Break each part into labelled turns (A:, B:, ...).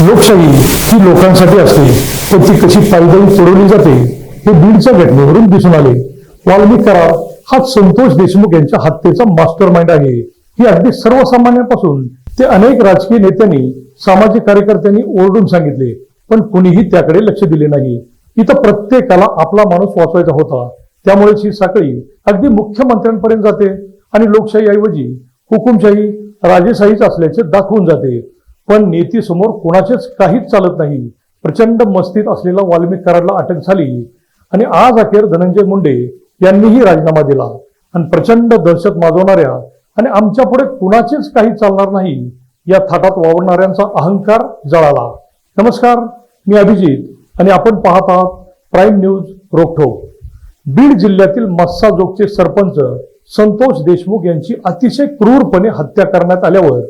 A: लोकशाही ही लोकांसाठी असते. पण ती कशी पायदळी सोडवली जाते हे बीडच्या घटनेवरून दिसून आले. वाल्मिक करार हा संतोष देशमुख यांच्या हत्येचा मास्टर माइंड आहे. ही अगदी सर्वसामान्यांपासून ते अनेक राजकीय नेत्यांनी सामाजिक कार्यकर्त्यांनी ओरडून सांगितले. पण कुणीही त्याकडे लक्ष दिले नाही. इथं प्रत्येकाला आपला माणूस वाचवायचा होता. त्यामुळेच ही साखळी अगदी मुख्यमंत्र्यांपर्यंत जाते आणि लोकशाही ऐवजी हुकुमशाही राजेशाहीच असल्याचे दाखवून जाते. पण नेतीसमोर कोणाचेच काहीच चालत नाही. प्रचंड मस्तीत असलेला वाल्मिक कराडला अटक झाली. आणि आज अखेर धनंजय मुंडे यांनीही राजीनामा दिला. आणि प्रचंड दहशत माजवणाऱ्या आणि आमच्या पुढे कुणाचेच काही चालणार नाही या थाटात वावरणाऱ्यांचा अहंकार जळाला. नमस्कार मी अभिजित आणि आपण पाहत आहात प्राईम न्यूज रोखोक बीड जिल्ह्यातील मस्साजोगचे सरपंच संतोष देशमुख यांची अतिशय क्रूरपणे हत्या करण्यात आल्यावर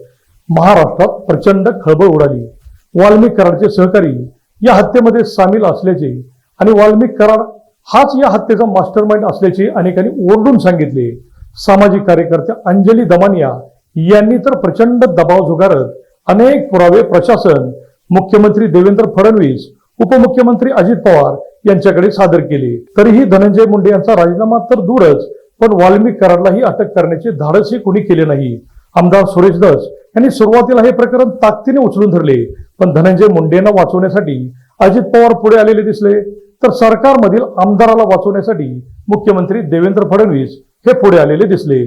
A: महाराष्ट्रात प्रचंड खळबळ उडाली. वाल्मिक कराडचे सहकारी या हत्येमध्ये सामील असल्याचे आणि वाल्मिक कराड हाच या हत्येचा मास्टरमाइंड असल्याचे अनेकांनी ओरडून सांगितले. सामाजिक कार्यकर्त्या अंजली दमानिया यांनी तर प्रचंड दबाव झुगारत अनेक पुरावे प्रशासन मुख्यमंत्री देवेंद्र फडणवीस उपमुख्यमंत्री अजित पवार यांच्याकडे सादर केले. तरीही धनंजय मुंडे यांचा राजीनामा तर दूरच पण वाल्मिक कराडलाही अटक करण्याचे धाडसही कोणी केले नाही. आमदार सुरेश दस यांनी सुरुवातीला हे प्रकरण ताकदीने उचलून धरले. पण धनंजय मुंडेंना वाचवण्यासाठी अजित पवार पुढे आलेले दिसले. तर सरकारमधील आमदाराला वाचवण्यासाठी मुख्यमंत्री देवेंद्र फडणवीस हे पुढे आलेले दिसले.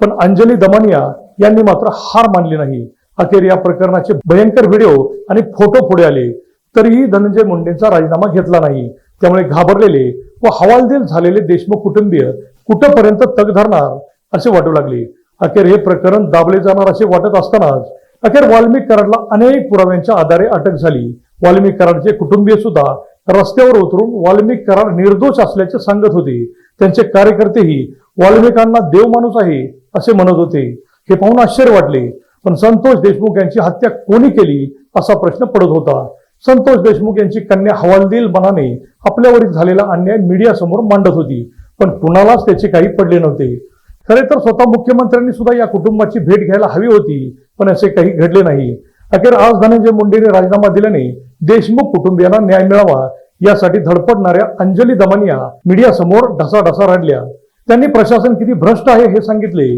A: पण अंजली दमानिया यांनी मात्र हार मानली नाही. अखेर या प्रकरणाचे भयंकर व्हिडिओ आणि फोटो पुढे आले. तरीही धनंजय मुंडेंचा राजीनामा घेतला नाही. त्यामुळे घाबरलेले व हवालदिल झालेले देशमुख कुटुंबीय कुठंपर्यंत तग धरणार असे वाटू लागले. अखेर हे प्रकरण दाबले जाणार असे वाटत असतानाच अखेर वाल्मिक कराडला अनेक पुराव्यांच्या आधारे अटक झाली. वाल्मिक कराडचे कुटुंबीय सुद्धा रस्त्यावर उतरून वाल्मिक कराड निर्दोष असल्याचे सांगत होते. त्यांचे कार्यकर्तेही वाल्मिकांना देव माणूस आहे असे म्हणत होते. हे पाहून आश्चर्य वाटले. पण संतोष देशमुख यांची हत्या कोणी केली असा प्रश्न पडत होता. संतोष देशमुख यांची कन्या हवालदिल मनाने आपल्यावरील झालेला अन्याय मीडियासमोर मांडत होती. पण कुणालाच त्याचे काही पडले नव्हते. खरे तर स्वतः मुख्यमंत्र्यांनी सुद्धा या कुटुंबाची भेट घ्यायला हवी होती पण असे काही घडले नाही. अखेर आज धनंजय मुंडेने राजीनामा दिल्याने देशमुख कुटुंबियांना न्याय मिळावा यासाठी धडपडणाऱ्या अंजली दमानिया मीडिया समोर ढसाढसा रडल्या. त्यांनी प्रशासन किती भ्रष्ट आहे हे सांगितले.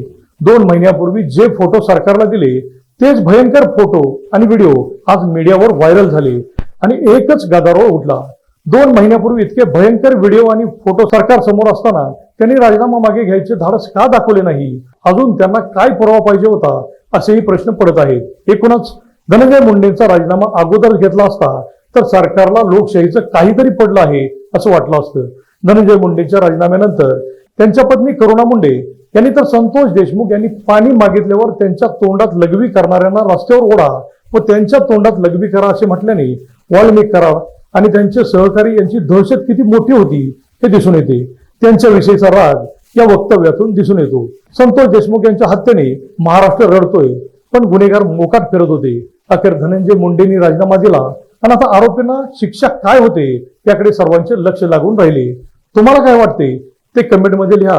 A: दोन महिन्यापूर्वी जे फोटो सरकारला दिले तेच भयंकर फोटो आणि व्हिडिओ आज मीडियावर व्हायरल झाले आणि एकच गदारोळ उठला. दोन महिन्यापूर्वी इतके भयंकर व्हिडिओ आणि फोटो सरकार समोर असताना त्यांनी राजीनामा मागे घ्यायचे धाडस का दाखवले नाही? अजून त्यांना काय पुरावा पाहिजे होता? असेही प्रश्न पडत आहेत. एकूणच धनंजय मुंडेंचा राजीनामा अगोदर घेतला असता तर सरकारला लोकशाहीचं काहीतरी पडलं आहे असं वाटलं असतं. धनंजय मुंडेंच्या राजीनाम्यानंतर त्यांच्या पत्नी करुणा मुंडे यांनी तर संतोष देशमुख यांनी पाणी मागितल्यावर त्यांच्या तोंडात लघवी करणाऱ्यांना रस्त्यावर ओढा व त्यांच्या तोंडात लघवी करा असे म्हटल्याने वाल्मिक करा आणि त्यांचे सहकारी यांची दहशत किती मोठी होती हे दिसून येते. त्यांच्याविषयीचा राग या वक्तव्यातून दिसून येतो. संतोष देशमुख यांच्या हत्येने महाराष्ट्र रडतोय पण गुन्हेगार मोकाट फिरत होते. अखेर धनंजय मुंडेंनी राजीनामा दिला आणि आता आरोपींना शिक्षा काय होते याकडे सर्वांचे लक्ष लागून राहिले. तुम्हाला काय वाटते? ते कमेंटमध्ये लिहा.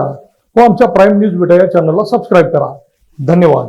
A: व आमच्या प्राईम न्यूज विटा या चॅनलला सबस्क्राईब करा. धन्यवाद.